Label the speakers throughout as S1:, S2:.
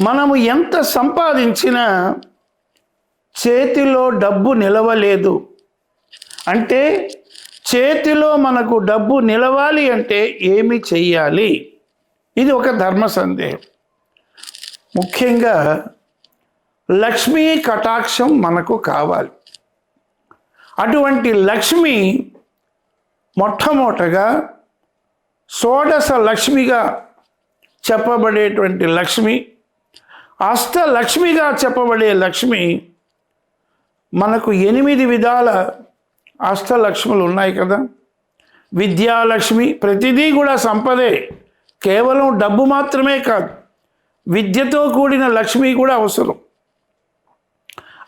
S1: మనము ఎంత సంపాదించినా చేతిలో డబ్బు నిలవలేదు. అంటే చేతిలో మనకు డబ్బు నిలవాలి అంటే ఏమి చెయ్యాలి? ఇది ఒక ధర్మ సందేహం. ముఖ్యంగా లక్ష్మీ కటాక్షం మనకు కావాలి. అటువంటి లక్ష్మి మొట్టమొదటగా షోడశ లక్ష్మిగా చెప్పబడేటువంటి లక్ష్మి అష్టలక్ష్మిగా చెప్పబడే లక్ష్మి మనకు ఎనిమిది విధాల అష్టలక్ష్ములు ఉన్నాయి కదా. విద్యాలక్ష్మి ప్రతిదీ కూడా సంపదే. కేవలం డబ్బు మాత్రమే కాదు. విద్యతో కూడిన లక్ష్మి కూడా అవసరం.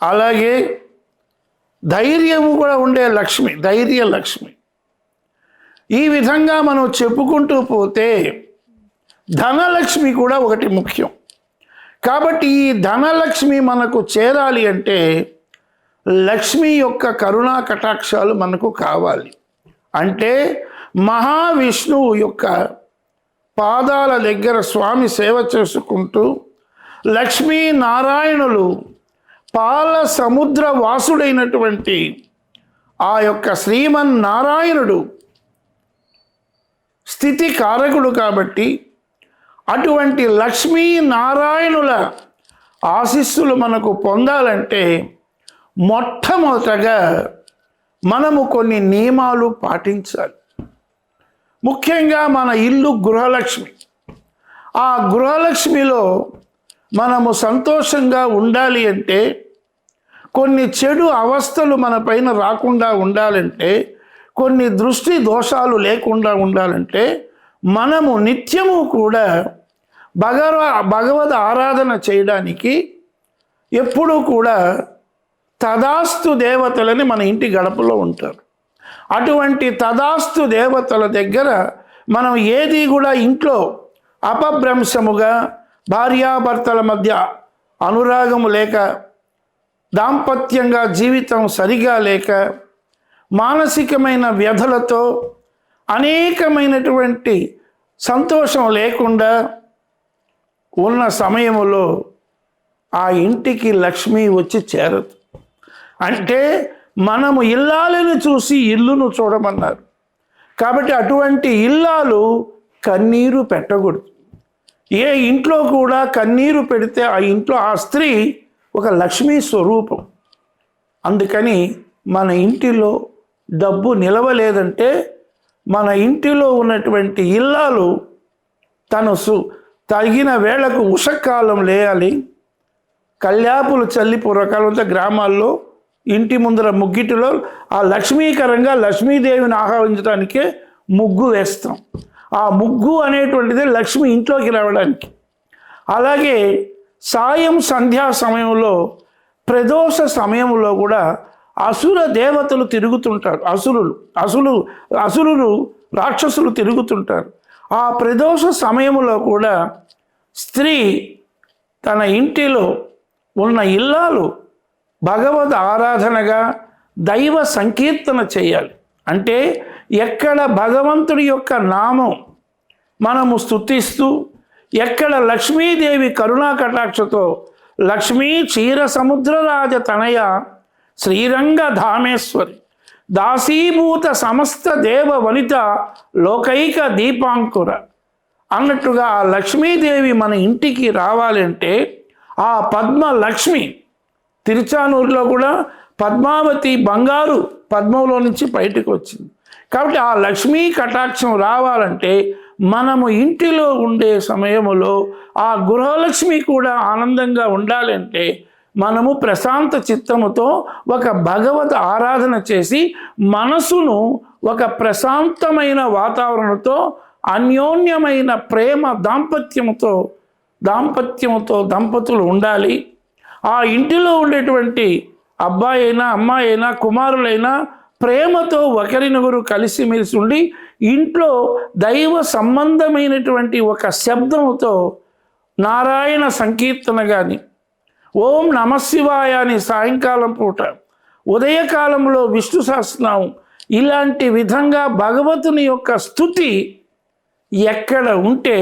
S1: అలాగే ధైర్యము కూడా ఉండే లక్ష్మి ధైర్య లక్ష్మి. ఈ విధంగా మనం చెప్పుకుంటూ పోతే ధనలక్ష్మి కూడా ఒకటి ముఖ్యం. కాబట్టి ఈ ధనలక్ష్మి మనకు చేరాలి అంటే లక్ష్మి యొక్క కరుణా కటాక్షాలు మనకు కావాలి. అంటే మహావిష్ణువు యొక్క పాదాల దగ్గర స్వామి సేవ చేసుకుంటూ లక్ష్మీ నారాయణులు పాల సముద్ర వాసుడైనటువంటి ఆ యొక్క శ్రీమన్నారాయణుడు స్థితి కారకుడు కాబట్టి అటువంటి లక్ష్మీ నారాయణుల ఆశీస్సులు మనకు పొందాలంటే మొట్టమొదటగా మనము కొన్ని నియమాలు పాటించాలి. ముఖ్యంగా మన ఇల్లు గృహలక్ష్మి. ఆ గృహలక్ష్మిలో మనము సంతోషంగా ఉండాలి అంటే కొన్ని చెడు అవస్థలు మన పైన రాకుండా ఉండాలంటే కొన్ని దృష్టి దోషాలు లేకుండా ఉండాలంటే మనము నిత్యము కూడా భగవ భగవద్ ఆరాధన చేయడానికి ఎప్పుడూ కూడా తదాస్తు దేవతలని మన ఇంటి గడపలో ఉంటారు. అటువంటి తదాస్తు దేవతల దగ్గర మనం ఏది కూడా ఇంట్లో అపభ్రంశముగా భార్యాభర్తల మధ్య అనురాగము లేక దాంపత్యంగా జీవితం సరిగా లేక మానసికమైన వ్యధలతో అనేకమైనటువంటి సంతోషం లేకుండా ఉన్న సమయంలో ఆ ఇంటికి లక్ష్మి వచ్చి చేరదు. అంటే మనము ఇల్లాలను చూసి ఇల్లును చూడమన్నారు. కాబట్టి అటువంటి ఇల్లాలు కన్నీరు పెట్టకూడదు. ఏ ఇంట్లో కూడా కన్నీరు పెడితే ఆ ఇంట్లో ఆ స్త్రీ ఒక లక్ష్మీ స్వరూపం. అందుకని మన ఇంటిలో డబ్బు నిలవలేదంటే మన ఇంటిలో ఉన్నటువంటి ఇల్లాలు తను సు తగిన వేళకు ఉషకాలం లేయాలి. కల్యాపులు చల్లి పూర్వకాలంతో గ్రామాల్లో ఇంటి ముందర ముగ్గిటిలో ఆ లక్ష్మీకరంగా లక్ష్మీదేవిని ఆహ్వానించడానికే ముగ్గు వేస్తాం. ఆ ముగ్గు అనేటువంటిది లక్ష్మి ఇంట్లోకి రావడానికి. అలాగే సాయం సంధ్యా సమయంలో ప్రదోష సమయంలో కూడా అసుర దేవతలు తిరుగుతుంటారు. అసురులు అసులు అసురులు రాక్షసులు తిరుగుతుంటారు. ఆ ప్రదోష సమయంలో కూడా స్త్రీ తన ఇంటిలో ఉన్న ఇల్లాలు భగవద్ ఆరాధనగా దైవ సంకీర్తన చేయాలి. అంటే ఎక్కడ భగవంతుడి యొక్క నామం మనము స్తుతిస్తూ ఎక్కడ లక్ష్మీదేవి కరుణా కటాక్షతో లక్ష్మీ క్షీర సముద్రరాజ తనయ శ్రీరంగ ధామేశ్వరి దాసీభూత సమస్త దేవ వనిత లోకైక దీపాంకుర. అన్నట్టుగా ఆ లక్ష్మీదేవి మన ఇంటికి రావాలంటే ఆ పద్మ లక్ష్మి తిరుచానూరులో కూడా పద్మావతి బంగారు పద్మంలో నుంచి బయటకు వచ్చింది. కాబట్టి ఆ లక్ష్మీ కటాక్షం రావాలంటే మనము ఇంటిలో ఉండే సమయంలో ఆ గృహలక్ష్మి కూడా ఆనందంగా ఉండాలంటే మనము ప్రశాంత చిత్తముతో ఒక భగవత్ ఆరాధన చేసి మనసును ఒక ప్రశాంతమైన వాతావరణంతో అన్యోన్యమైన ప్రేమ దాంపత్యముతో దాంపత్యముతో దంపతులు ఉండాలి. ఆ ఇంటిలో ఉండేటువంటి అబ్బాయి అయినా అమ్మాయి అయినా కుమారులైనా ప్రేమతో ఒకరినొకరు కలిసిమెలిసి ఉండి ఇంట్లో దైవ సంబంధమైనటువంటి ఒక శబ్దముతో నారాయణ సంకీర్తన కానీ ఓం నమశివాయ అని సాయంకాలం పూట ఉదయకాలంలో విష్ణు సహస్రనామం. ఇలాంటి విధంగా భగవతుని యొక్క స్థుతి ఎక్కడ ఉంటే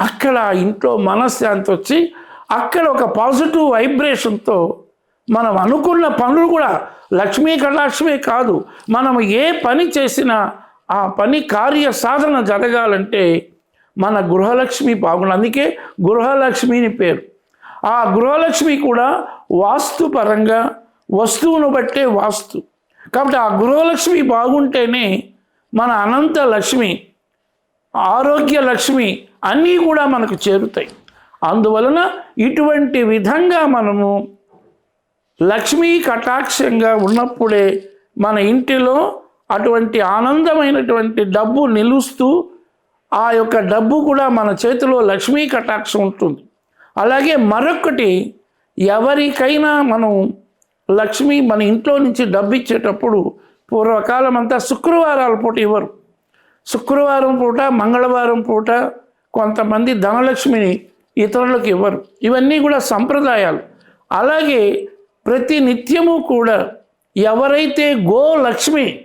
S1: అక్కడ ఇంట్లో మనశ్శాంతి వచ్చి అక్కడ ఒక పాజిటివ్ వైబ్రేషన్తో మనం అనుకున్న పనులు కూడా లక్ష్మీ కటాక్షమే కాదు. మనం ఏ పని చేసినా ఆ పని కార్య సాధన జరగాలంటే మన గృహలక్ష్మి బాగుండు అందుకే గృహలక్ష్మిని పేరు. ఆ గృహలక్ష్మి కూడా వాస్తుపరంగా వస్తువును బట్టే వాస్తు. కాబట్టి ఆ గృహలక్ష్మి బాగుంటేనే మన అనంత లక్ష్మి ఆరోగ్య లక్ష్మి అన్నీ కూడా మనకు చేరుతాయి. అందువలన ఇటువంటి విధంగా మనము లక్ష్మీ కటాక్షంగా ఉన్నప్పుడే మన ఇంటిలో అటువంటి ఆనందమైనటువంటి డబ్బు నిలుస్తూ ఆ యొక్క డబ్బు కూడా మన చేతిలో లక్ష్మీ కటాక్షం ఉంటుంది. అలాగే మరొకటి ఎవరికైనా మనం లక్ష్మి మన ఇంట్లో నుంచి డబ్బు ఇచ్చేటప్పుడు పూర్వకాలం అంతా శుక్రవారాల పూట ఇవ్వరు. శుక్రవారం పూట మంగళవారం పూట కొంతమంది ధనలక్ష్మిని ఇతరులకు ఇవ్వరు. ఇవన్నీ కూడా సంప్రదాయాలు. అలాగే ప్రతి నిత్యము కూడా ఎవరైతే గోలక్ష్మి